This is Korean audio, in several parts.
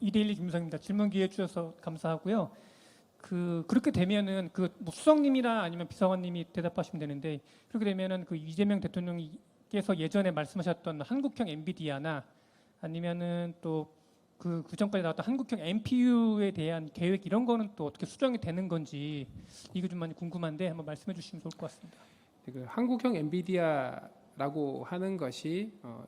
이데일리 김무성입니다. 질문 기회 주셔서 감사하고요. 그 그렇게 되면은 그뭐 수석님이나 아니면 비서관님이 대답하시면 되는데 그렇게 되면은 그 이재명 대통령께서 예전에 말씀하셨던 한국형 엔비디아나 아니면은 또그 그전까지 나왔던 한국형 MPU에 대한 계획 이런 거는 또 어떻게 수정이 되는 건지 이거 좀 많이 궁금한데 한번 말씀해 주시면 좋을 것 같습니다. 그 한국형 엔비디아라고 하는 것이 어,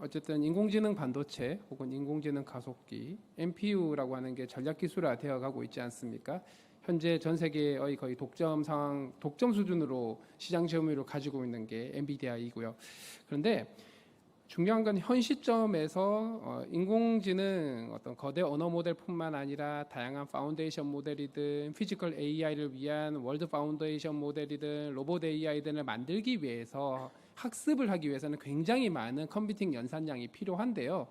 어쨌든 인공지능 반도체 혹은 인공지능 가속기 NPU라고 하는 게 전략 기술화 되어 가고 있지 않습니까? 현재 전 세계의 거의 독점 상황, 독점 수준으로 시장 점유율을 가지고 있는 게 엔비디아이고요. 그런데 중요한 건 현 시점에서 어, 인공지능 어떤 거대 언어 모델뿐만 아니라 다양한 파운데이션 모델이든 피지컬 AI를 위한 월드 파운데이션 모델이든 로봇 AI 등을 만들기 위해서 학습을 하기 위해서는 굉장히 많은 컴퓨팅 연산량이 필요한데요.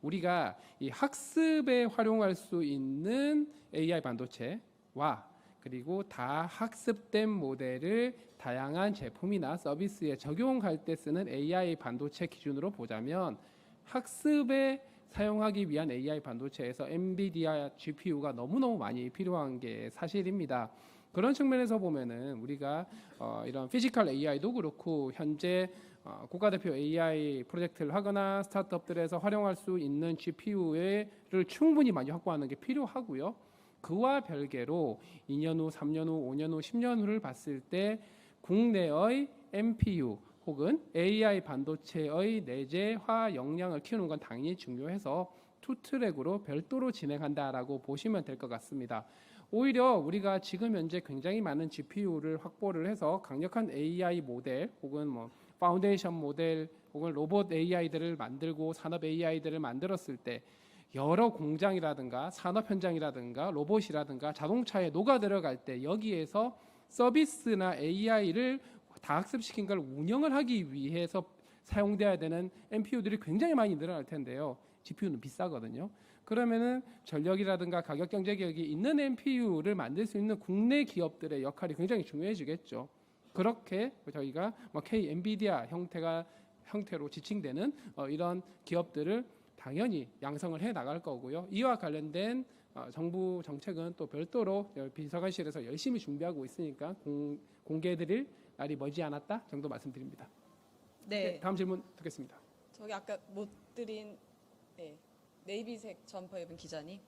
우리가 이 학습에 활용할 수 있는 AI 반도체와 그리고 다 학습된 모델을 다양한 제품이나 서비스에 적용할 때 쓰는 AI 반도체 기준으로 보자면 학습에 사용하기 위한 AI 반도체에서 엔비디아 GPU가 너무너무 많이 필요한 게 사실입니다. 그런 측면에서 보면은 우리가 어, 이런 피지컬 AI도 그렇고 현재 어, 국가대표 AI 프로젝트를 하거나 스타트업들에서 활용할 수 있는 GPU를 충분히 많이 확보하는 게 필요하고요. 그와 별개로 2년 후, 3년 후, 5년 후, 10년 후를 봤을 때 국내의 MPU 혹은 AI 반도체의 내재화 역량을 키우는 건 당연히 중요해서 투 트랙으로 별도로 진행한다라고 보시면 될 것 같습니다. 오히려 우리가 지금 현재 굉장히 많은 GPU를 확보를 해서 강력한 AI 모델 혹은 뭐 파운데이션 모델 혹은 로봇 AI들을 만들고 산업 AI들을 만들었을 때 여러 공장이라든가 산업 현장이라든가 로봇이라든가 자동차에 녹아 들어갈 때 여기에서 서비스나 AI를 다학습시킨 걸 운영을 하기 위해서 사용돼야 되는 NPU들이 굉장히 많이 늘어날 텐데요. GPU는 비싸거든요. 그러면은 전력이라든가 가격 경제력이 있는 NPU를 만들 수 있는 국내 기업들의 역할이 굉장히 중요해지겠죠. 그렇게 저희가 뭐 K 엔비디아 형태가 형태로 지칭되는 어, 이런 기업들을 당연히 양성을 해 나갈 거고요. 이와 관련된 어, 정부 정책은 또 별도로 비서관실에서 열심히 준비하고 있으니까 공, 공개해드릴 날이 머지 않았다 정도 말씀드립니다. 네, 다음 질문 듣겠습니다. 저기 아까 못 드린 네, 네이비색 점퍼 입은 기자님.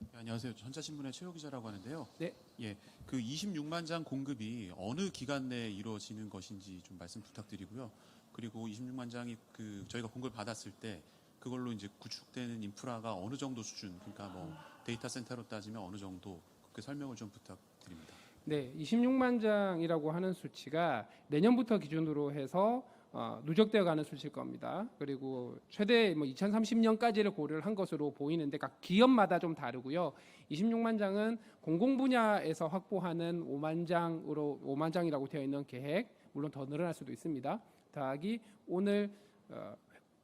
네, 안녕하세요. 전자신문의 최호 기자라고 하는데요. 네. 예, 그 26만 장 공급이 어느 기간 내에 이루어지는 것인지 좀 말씀 부탁드리고요. 그리고 26만 장이 그 저희가 공급을 받았을 때 그걸로 이제 구축되는 인프라가 어느 정도 수준, 그러니까 뭐 데이터 센터로 따지면 어느 정도 그렇게 설명을 좀 부탁드립니다. 네, 26만 장이라고 하는 수치가 내년부터 기준으로 해서 어, 누적되어 가는 수치일 겁니다. 그리고 최대 뭐 2030년까지를 고려를 한 것으로 보이는데 각 기업마다 좀 다르고요. 26만 장은 공공 분야에서 확보하는 5만 장으로 5만 장이라고 되어 있는 계획, 물론 더 늘어날 수도 있습니다. 더하기 오늘 어,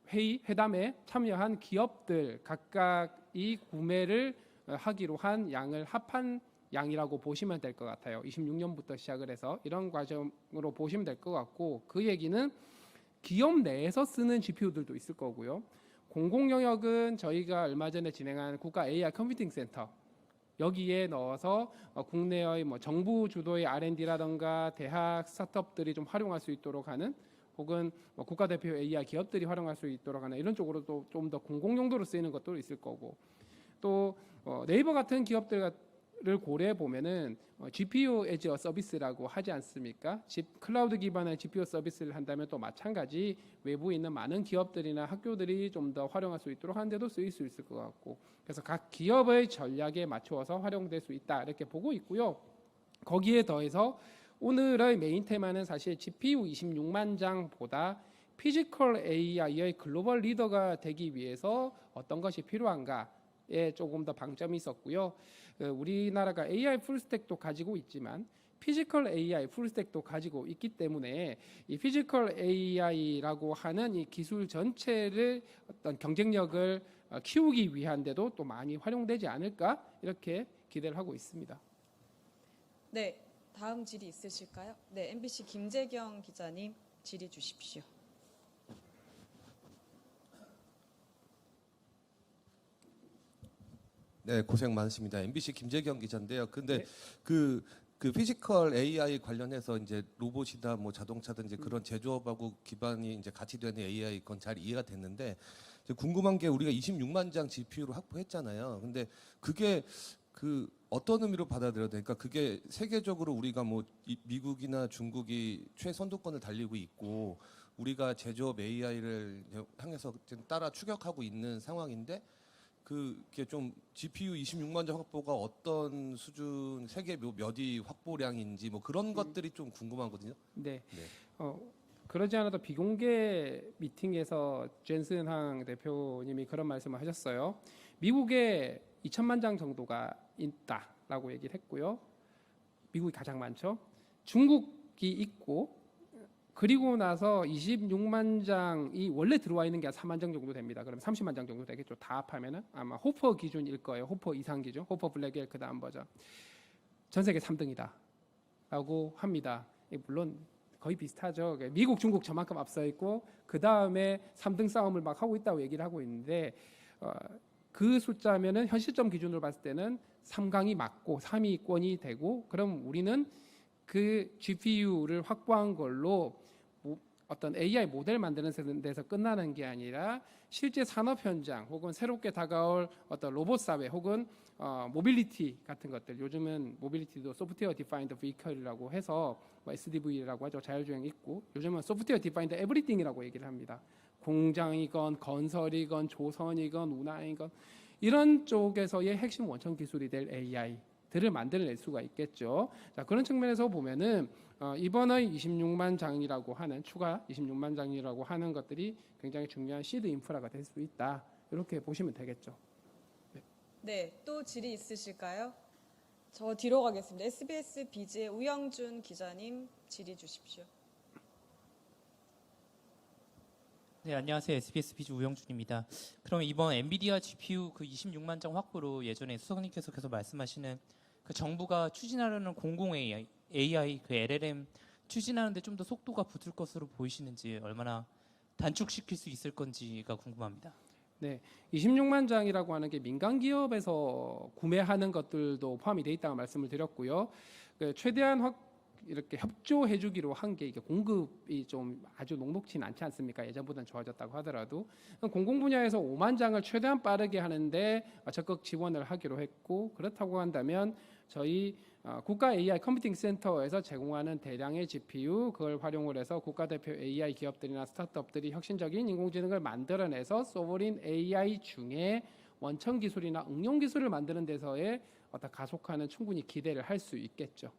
회의 회담에 참여한 기업들 각각이 구매를 어, 하기로 한 양을 합한 양이라고 보시면 될 것 같아요. 26년부터 시작을 해서 이런 과정으로 보시면 될 것 같고 그 얘기는 기업 내에서 쓰는 GPU들도 있을 거고요. 공공 영역은 저희가 얼마 전에 진행한 국가 AI 컴퓨팅 센터 여기에 넣어서 어, 국내의 뭐 정부 주도의 R&D라든가 대학 스타트업들이 좀 활용할 수 있도록 하는 혹은 뭐 국가대표 AI 기업들이 활용할 수 있도록 하는 이런 쪽으로도 좀 더 공공 용도로 쓰이는 것도 있을 거고 또 어, 네이버 같은 기업들 를 고려해 보면은 어, GPU 에즈 서비스라고 하지 않습니까? 집 클라우드 기반의 GPU 서비스를 한다면 또 마찬가지 외부에 있는 많은 기업들이나 학교들이 좀 더 활용할 수 있도록 하는데도 쓰일 수 있을 것 같고 그래서 각 기업의 전략에 맞추어서 활용될 수 있다 이렇게 보고 있고요. 거기에 더해서 오늘의 메인 테마는 사실 GPU 26만 장보다 피지컬 AI의 글로벌 리더가 되기 위해서 어떤 것이 필요한가 에 조금 더 방점이 있었고요. 그 우리나라가 AI 풀스택도 가지고 있지만 피지컬 AI 풀스택도 가지고 있기 때문에 이 피지컬 AI라고 하는 이 기술 전체를 어떤 경쟁력을 어, 키우기 위한데도 또 많이 활용되지 않을까 이렇게 기대를 하고 있습니다. 네, 다음 질의 있으실까요? 네, MBC 김재경 기자님 질의 주십시오. 네, 고생 많으십니다. MBC 김재경 기자인데요. 근데 네. 그, 그 피지컬 AI 관련해서 이제 로봇이다 뭐 자동차든 이제 그런 제조업하고 기반이 이제 같이 되는 AI 건 잘 이해가 됐는데 궁금한 게 우리가 26만 장 GPU를 확보했잖아요. 근데 그게 그 어떤 의미로 받아들여야 되니까 그게 세계적으로 우리가 뭐 이- 미국이나 중국이 최선두권을 달리고 있고 우리가 제조업 AI를 향해서 따라 추격하고 있는 상황인데 그게 좀 GPU 26만 장 확보가 어떤 수준 세계 몇- 몇위 확보량인지 뭐 그런 것들이 좀 궁금하거든요. 네. 네. 어, 그러지 않아도 비공개 미팅에서 젠슨 항 대표님이 그런 말씀을 하셨어요. 미국에 2천만 장 정도가 있다라고 얘기를 했고요. 미국이 가장 많죠. 중국이 있고 그리고 나서 26만 장이 원래 들어와 있는 게한 4만 장 정도 됩니다. 그럼 30만 장 정도 되겠죠. 다 합하면은 아마 호퍼 기준일 거예요. 호퍼 이상 기준, 호퍼 블랙엘 그 다음 버전. 전 세계 3등이다라고 합니다. 예, 물론 거의 비슷하죠. 그러니까 미국, 중국 저만큼 앞서 있고 그 다음에 3등 싸움을 막 하고 있다고 얘기를 하고 있는데 어, 그 숫자면은 현 시점 기준으로 봤을 때는 3강이 맞고 3위권이 되고 그럼 우리는 그 GPU를 확보한 걸로 뭐 어떤 AI 모델 만드는 데서 끝나는 게 아니라 실제 산업 현장 혹은 새롭게 다가올 어떤 로봇 사회 혹은 어, 모빌리티 같은 것들. 요즘은 모빌리티도 소프트웨어 디파인드 비클이라고 해서 뭐 SDV라고 하죠. 자율주행 있고. 요즘은 소프트웨어 디파인드 에브리띵이라고 얘기를 합니다. 공장이건 건설이건 조선이건 운하이건 이런 쪽에서의 핵심 원천 기술이 될 AI 들을 만들어낼 수가 있겠죠. 자 그런 측면에서 보면은 어, 이번의 26만 장이라고 하는 추가 26만 장이라고 하는 것들이 굉장히 중요한 시드 인프라가 될 수 있다. 이렇게 보시면 되겠죠. 네, 또 질의 있으실까요? 저 뒤로 가겠습니다. SBS 비즈의 우영준 기자님 질의 주십시오. 네, 안녕하세요. SBS 비즈 우영준입니다. 그럼 이번 엔비디아 GPU 그 26만 장 확보로 예전에 수석님께서 계속 말씀하시는 그 정부가 추진하려는 공공 AI, AI 그 LLM 추진하는데 좀 더 속도가 붙을 것으로 보이시는지 얼마나 단축시킬 수 있을 건지가 궁금합니다. 26만 장이라고 하는 게 민간 기업에서 구매하는 것들도 포함이 돼 있다고 말씀을 드렸고요. 그 최대한 확 이렇게 협조해 주기로 한 게 이게 공급이 좀 아주 녹록치는 않지 않습니까? 예전보다는 좋아졌다고 하더라도 공공 분야에서 5만 장을 최대한 빠르게 하는데 적극 지원을 하기로 했고 그렇다고 한다면 저희 어, 국가 AI 컴퓨팅 센터에서 제공하는 대량의 GPU 그걸 활용을 해서 국가 대표 AI 기업들이나 스타트업들이 혁신적인 인공지능을 만들어내서 소버린 AI 중에 원천 기술이나 응용 기술을 만드는 데서의 어떤 가속화는 충분히 기대를 할 수 있겠죠.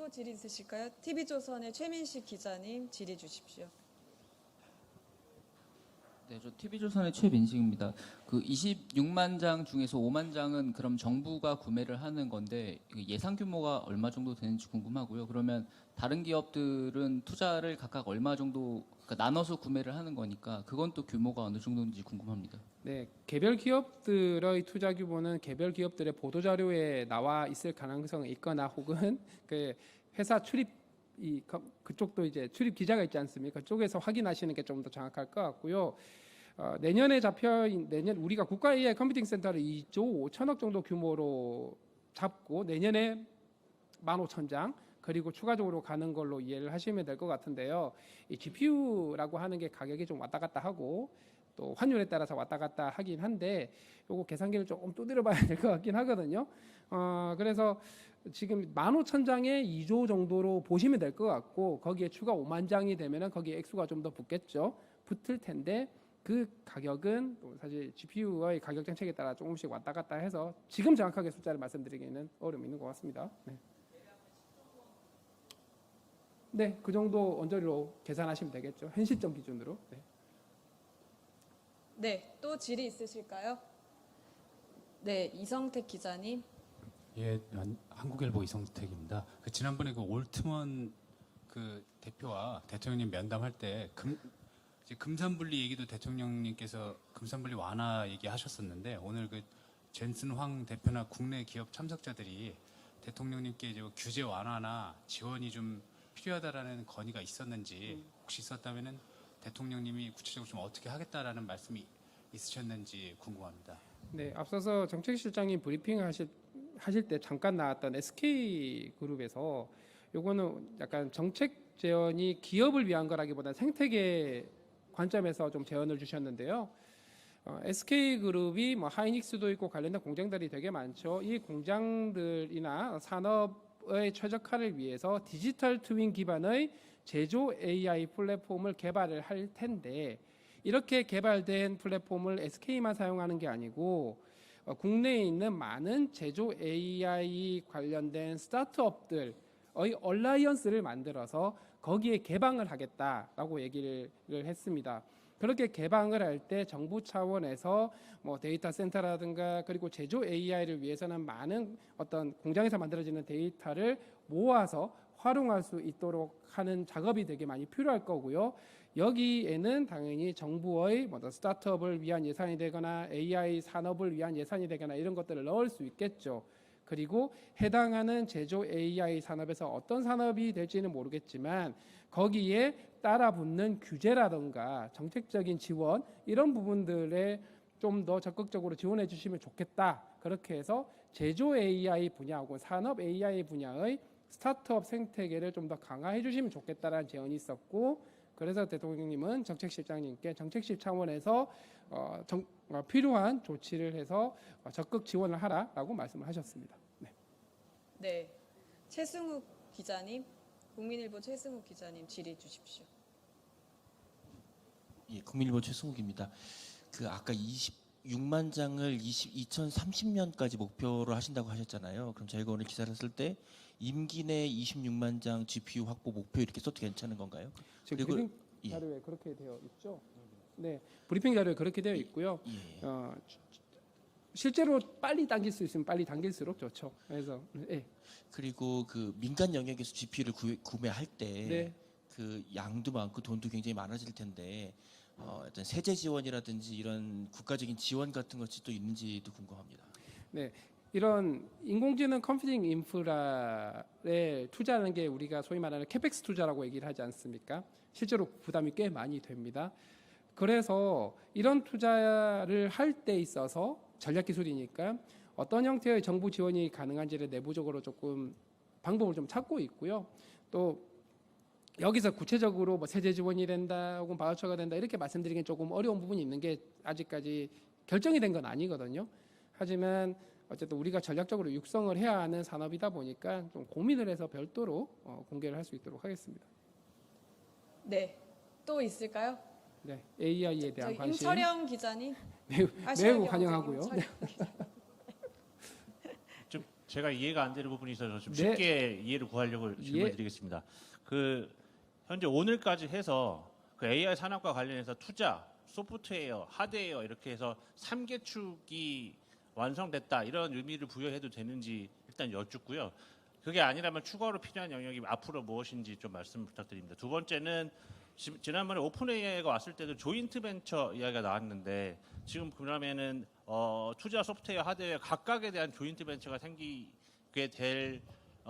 네. 또 질의 있으실까요? TV조선의 최민식 기자님 질의 주십시오. 네, 저 TV조선의 최민식입니다. 그 26만 장 중에서 5만 장은 그럼 정부가 구매를 하는 건데 예상 규모가 얼마 정도 되는지 궁금하고요. 그러면 다른 기업들은 투자를 각각 얼마 정도 그러니까 나눠서 구매를 하는 거니까 그건 또 규모가 어느 정도인지 궁금합니다. 네, 개별 기업들의 투자 규모는 개별 기업들의 보도 자료에 나와 있을 가능성이 있거나 혹은 그 회사 출입 이 거- 그쪽도 이제 출입 기자가 있지 않습니까? 그쪽에서 확인하시는 게 좀 더 정확할 것 같고요. 어, 내년에 잡혀 있- 내년 우리가 국가 AI 컴퓨팅 센터를 2조 5천억 정도 규모로 잡고 내년에 15,000장 그리고 추가적으로 가는 걸로 이해를 하시면 될 것 같은데요. 이 GPU라고 하는 게 가격이 좀 왔다 갔다 하고 또 환율에 따라서 왔다 갔다 하긴 한데 요거 계산기를 조금 두드려 봐야 될 것 같긴 하거든요. 어, 그래서 지금 15,000장에 2조 정도로 보시면 될 것 같고 거기에 추가 5만 장이 되면은 거기에 액수가 좀 더 붙겠죠. 붙을 텐데 그 가격은 또 사실 GPU의 가격 정책에 따라 조금씩 왔다 갔다 해서 지금 정확하게 숫자를 말씀드리기는 어려움이 있는 것 같습니다. 네. 네, 그 정도 언저리로 계산하시면 되겠죠. 현 시점 기준으로. 네. 네, 또 질의 있으실까요? 네, 이성택 기자님. 예, 안- 한국일보 이성택입니다. 그 지난번에 그 올트먼 그 대표와 대통령님 면담할 때 금, 금산분리 얘기도 대통령님께서 금산분리 완화 얘기하셨었는데 오늘 그 젠슨 황 대표나 국내 기업 참석자들이 대통령님께 이제 뭐 규제 완화나 지원이 좀 필요하다라는 건의가 있었는지 혹시 있었다면은 대통령님이 구체적으로 좀 어떻게 하겠다라는 말씀이 있으셨는지 궁금합니다. 네, 앞서서 정책실장님 브리핑 하실 하실 때 잠깐 나왔던 SK 그룹에서 요거는 약간 정책 재원이 기업을 위한 거라기보다 생태계 관점에서 좀 제언을 주셨는데요. 어, SK 그룹이 뭐 하이닉스도 있고 관련된 공장들이 되게 많죠. 이 공장들이나 산업의 최적화를 위해서 디지털 트윈 기반의 제조 AI 플랫폼을 개발을 할 텐데 이렇게 개발된 플랫폼을 SK만 사용하는 게 아니고 어, 국내에 있는 많은 제조 AI 관련된 스타트업들의 얼라이언스를 만들어서 거기에 개방을 하겠다라고 얘기를 했습니다. 그렇게 개방을 할 때 정부 차원에서 뭐 데이터 센터라든가 그리고 제조 AI를 위해서는 많은 어떤 공장에서 만들어지는 데이터를 모아서 활용할 수 있도록 하는 작업이 되게 많이 필요할 거고요. 여기에는 당연히 정부의 뭐 스타트업을 위한 예산이 되거나 AI 산업을 위한 예산이 되거나 이런 것들을 넣을 수 있겠죠. 그리고 해당하는 제조 AI 산업에서 어떤 산업이 될지는 모르겠지만 거기에 따라 붙는 규제라든가 정책적인 지원 이런 부분들에 좀 더 적극적으로 지원해 주시면 좋겠다. 그렇게 해서 제조 AI 분야 혹은 산업 AI 분야의 스타트업 생태계를 좀 더 강화해 주시면 좋겠다라는 제언이 있었고 그래서 대통령님은 정책실장님께 정책실 차원에서 어, 정- 어, 필요한 조치를 해서 어, 적극 지원을 하라라고 말씀을 하셨습니다. 네. 네, 최승욱 기자님, 국민일보 최승욱 기자님 질의 주십시오. 예, 국민일보 최승욱입니다. 그 아까 26만 장을 20, 2030년까지 목표로 하신다고 하셨잖아요. 그럼 저희가 오늘 기사를 쓸 때 임기 내 26만 장 GPU 확보 목표 이렇게 써도 괜찮은 건가요? 지금 그리고- 브리핑 예. 자료에 그렇게 되어 있죠. 네, 브리핑 자료에 그렇게 되어 있고요. 예. 어, 실제로 빨리 당길 수 있으면 빨리 당길수록 좋죠. 그래서 예, 그리고 그 민간 영역에서 GPU를 구, 구매할 때 네. 그 양도 많고 돈도 굉장히 많아질 텐데 어, 어떤 세제 지원이라든지 이런 국가적인 지원 같은 것이 또 있는지도 궁금합니다. 이런 인공지능 컴퓨팅 인프라에 투자하는 게 우리가 소위 말하는 캐펙스 투자라고 얘기를 하지 않습니까? 실제로 부담이 꽤 많이 됩니다. 그래서 이런 투자를 할 때 있어서 전략 기술이니까 어떤 형태의 정부 지원이 가능한지를 내부적으로 조금 방법을 좀 찾고 있고요. 또 여기서 구체적으로 뭐 세제 지원이 된다 혹은 바우처가 된다 이렇게 말씀드리긴 조금 어려운 부분이 있는 게 아직까지 결정이 된 건 아니거든요. 하지만 어쨌든 우리가 전략적으로 육성을 해야 하는 산업이다 보니까 좀 고민을 해서 별도로 어, 공개를 할 수 있도록 하겠습니다. 네, 또 있을까요? 네, AI에 대한 저희 관심 임철영 기자님, 매우, 아시아 매우 환영하고요. 기자. 좀 제가 이해가 안 되는 부분이 있어서 좀 네. 쉽게 이해를 구하려고 질문드리겠습니다. 그 현재 오늘까지 해서 그 AI 산업과 관련해서 투자, 소프트웨어, 하드웨어 이렇게 해서 3개 축이 완성됐다 이런 의미를 부여해도 되는지 일단 여쭙고요. 그게 아니라면 추가로 필요한 영역이 앞으로 무엇인지 좀 말씀 부탁드립니다. 두 번째는 지- 지난번에 오픈 AI가 왔을 때도 조인트 벤처 이야기가 나왔는데 지금 그러면은 어, 투자 소프트웨어 하드웨어 각각에 대한 조인트 벤처가 생기게 될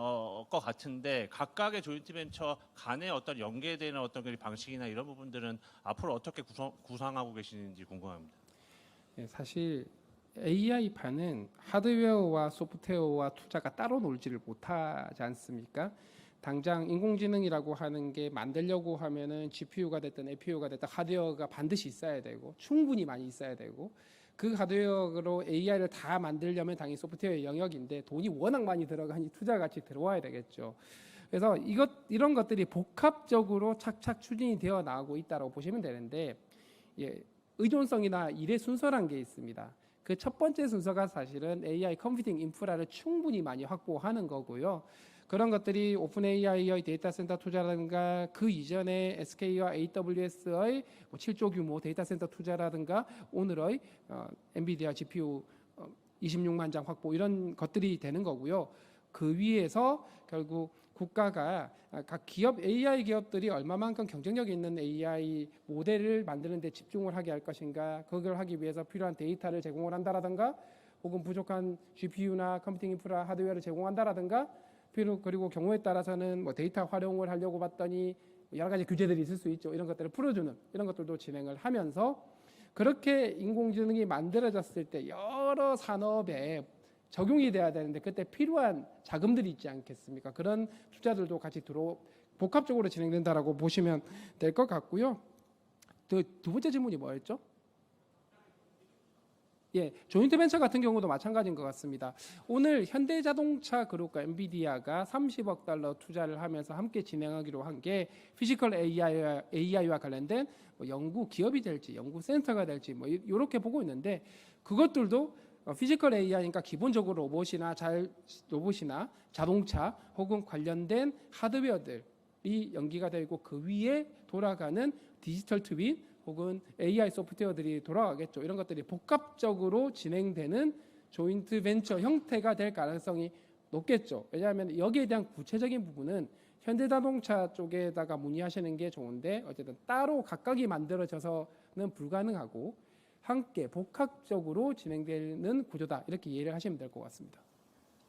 어, 것 같은데 각각의 조인트 벤처 간에 어떤 연계되는 어떤 그 방식이나 이런 부분들은 앞으로 어떻게 구성, 구상하고 계시는지 궁금합니다. 네, 사실 AI 판은 하드웨어와 소프트웨어와 투자가 따로 놀지를 못하지 않습니까? 당장 인공지능이라고 하는 게 만들려고 하면은 GPU가 됐든 APU가 됐든 하드웨어가 반드시 있어야 되고 충분히 많이 있어야 되고 그 하드웨어로 AI를 다 만들려면 당연히 소프트웨어 영역인데 돈이 워낙 많이 들어가니 투자 같이 들어와야 되겠죠. 그래서 이것 이런 것들이 복합적으로 착착 추진이 되어 나오고 있다고 보시면 되는데 예, 의존성이나 일의 순서란 게 있습니다. 그 첫 번째 순서가 사실은 AI 컴퓨팅 인프라를 충분히 많이 확보하는 거고요. 그런 것들이 오픈 AI의 데이터 센터 투자라든가 그 이전에 SK와 AWS의 뭐 7조 규모 데이터 센터 투자라든가 오늘의 어, 엔비디아 GPU 어, 26만 장 확보 이런 것들이 되는 거고요. 그 위에서 결국 국가가 아, 각 기업 AI 기업들이 얼마만큼 경쟁력 있는 AI 모델을 만드는 데 집중을 하게 할 것인가 그걸 하기 위해서 필요한 데이터를 제공을 한다라든가 혹은 부족한 GPU나 컴퓨팅 인프라 하드웨어를 제공한다라든가 필요 그리고 경우에 따라서는 뭐 데이터 활용을 하려고 봤더니 여러 가지 규제들이 있을 수 있죠 이런 것들을 풀어주는 이런 것들도 진행을 하면서 그렇게 인공지능이 만들어졌을 때 여러 산업에 적용이 돼야 되는데 그때 필요한 자금들이 있지 않겠습니까? 그런 투자들도 같이 들어 복합적으로 진행된다라고 보시면 될 것 같고요. 두, 두 번째 질문이 뭐였죠? 예, 조인트 벤처 같은 경우도 마찬가지인 것 같습니다. 오늘 현대자동차 그룹과 엔비디아가 30억 달러 투자를 하면서 함께 진행하기로 한 게 피지컬 AI와, AI와 관련된 뭐 연구 기업이 될지 연구 센터가 될지 뭐 이렇게 보고 있는데 그것들도 어, 피지컬 AI니까 기본적으로 로봇이나 잘 로봇이나 자동차 혹은 관련된 하드웨어들이 연기가 되고 그 위에 돌아가는 디지털 트윈 혹은 AI 소프트웨어들이 돌아가겠죠. 이런 것들이 복합적으로 진행되는 조인트 벤처 형태가 될 가능성이 높겠죠. 왜냐하면 여기에 대한 구체적인 부분은 현대자동차 쪽에다가 문의하시는 게 좋은데 어쨌든 따로 각각이 만들어져서는 불가능하고 함께 복합적으로 진행되는 구조다 이렇게 이해를 하시면 될 것 같습니다.